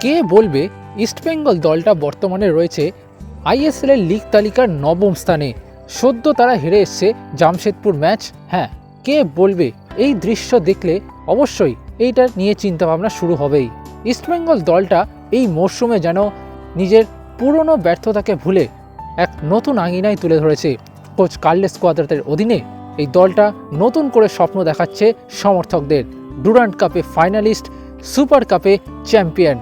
কে বলবে ইস্টবেঙ্গল দলটা বর্তমানে রয়েছে আইএসএল এর লিগ তালিকার নবম স্থানে? সদ্য তারা হেরে এসছে জামশেদপুর ম্যাচ। হ্যাঁ কে বলবে এই দৃশ্য দেখলে অবশ্যই এইটা নিয়ে চিন্তাভাবনা শুরু হবেই। ইস্টবেঙ্গল দলটা এই মরশুমে যেন নিজের পুরনো ব্যর্থতাকে ভুলে এক নতুন আঙিনায় তুলে ধরেছে। কোচ কার্লেস কোয়াদ্রাতের অধীনে এই দলটা নতুন করে স্বপ্ন দেখাচ্ছে সমর্থকদের। ডুরান্ট কাপে ফাইনালিস্ট, সুপার কাপে চ্যাম্পিয়ন।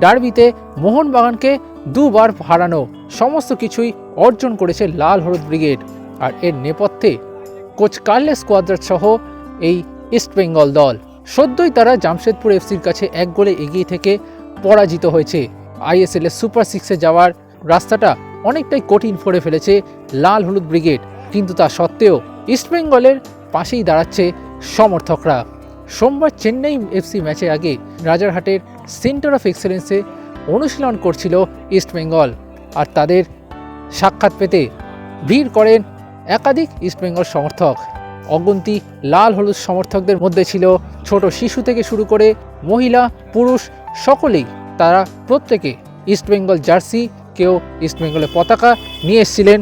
ডার্বিতে মোহনবাগানকে দুবার হারানো সমস্ত কিছুই অর্জন করেছে লাল হলুদ ব্রিগেড। আর এর নেপথ্যে কোচ কার্লেস কোয়াদ্রাত সহ এই ইস্টবেঙ্গল দল। সদ্যই তারা জামশেদপুর এফসির কাছে এক গোলে এগিয়ে থেকে পরাজিত হয়েছে। আইএসএল এর সুপার সিক্সে যাওয়ার রাস্তাটা অনেকটাই কঠিন করে ফেলেছে লাল হলুদ ব্রিগেড। কিন্তু তা সত্ত্বেও ইস্টবেঙ্গলের পাশেই দাঁড়াচ্ছে সমর্থকরা। সোমবার চেন্নাই এফসি ম্যাচের আগে রাজারহাটের সেন্টার অফ এক্সেলেন্সে অনুশীলন করছিল ইস্টবেঙ্গল আর তাদের সাক্ষাৎ পেতে ভিড় করেন একাধিক ইস্টবেঙ্গল সমর্থক। অগুন্তি, লাল হলুদ সমর্থকদের মধ্যে ছিল ছোট শিশু থেকে শুরু করে মহিলা, পুরুষ, সকলেই তারা প্রত্যেকে ইস্টবেঙ্গল জার্সি, কেউ ইস্টবেঙ্গলের পতাকা নিয়ে এসেছিলেন।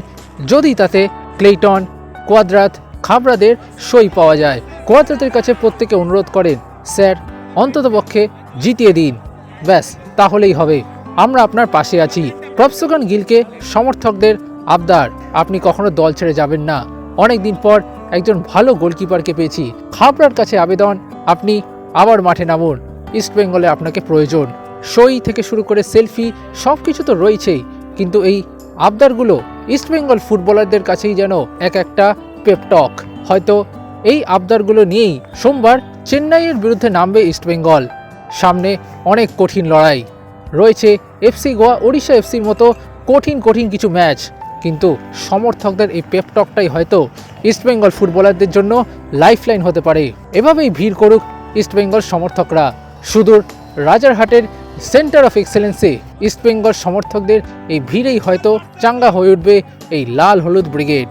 যদি তাতে ক্লেইটন, কোয়াদ্রাত, খাবরাদের সই পাওয়া যায়। কোয়াদ্রাতের কাছে প্রত্যেকে অনুরোধ করেন স্যার অন্ততপক্ষে জিতিয়ে দিন। ব্যাস, তাহলেই হবে। আমরা আপনার পাশে আছি। প্রফসগান গিলকে সমর্থকদের আবদার। আপনি কখনো দল ছেড়ে যাবেন না। অনেক দিন পর একজন ভালো গোলকিপারকে পেয়েছি। খাবরার কাছে আবেদন, আপনি আবার মাঠে নামুন। ইস্টবেঙ্গলে আপনাকে প্রয়োজন। সই থেকে শুরু করে সেলফি সব কিছু তো রয়েছেই। কিন্তু এই আবদারগুলো ইস্টবেঙ্গল ফুটবলারদের কাছেই যেন এক একটা পেপটক। হয়তো এই আবদারগুলো নিয়েই সোমবার চেন্নাইয়ের বিরুদ্ধে নামবে ইস্টবেঙ্গল সামনে অনেক কঠিন লড়াই। রয়েছে এফসি গোয়া, ওড়িশা এফসির মতো কঠিন কঠিন কিছু ম্যাচ। কিন্তু সমর্থকদের এই পেপটকটাই হয়তো ইস্টবেঙ্গল ফুটবলারদের জন্য লাইফলাইন হতে পারে। এভাবেই ভিড় করুক ইস্টবেঙ্গল সমর্থকরা। সুদূর রাজারহাটের সেন্টার অফ এক্সেলেন্সে ইস্টবেঙ্গল সমর্থকদের এই ভিড়েই হয়তো চাঙ্গা হয়ে উঠবে এই লাল হলুদ ব্রিগেড।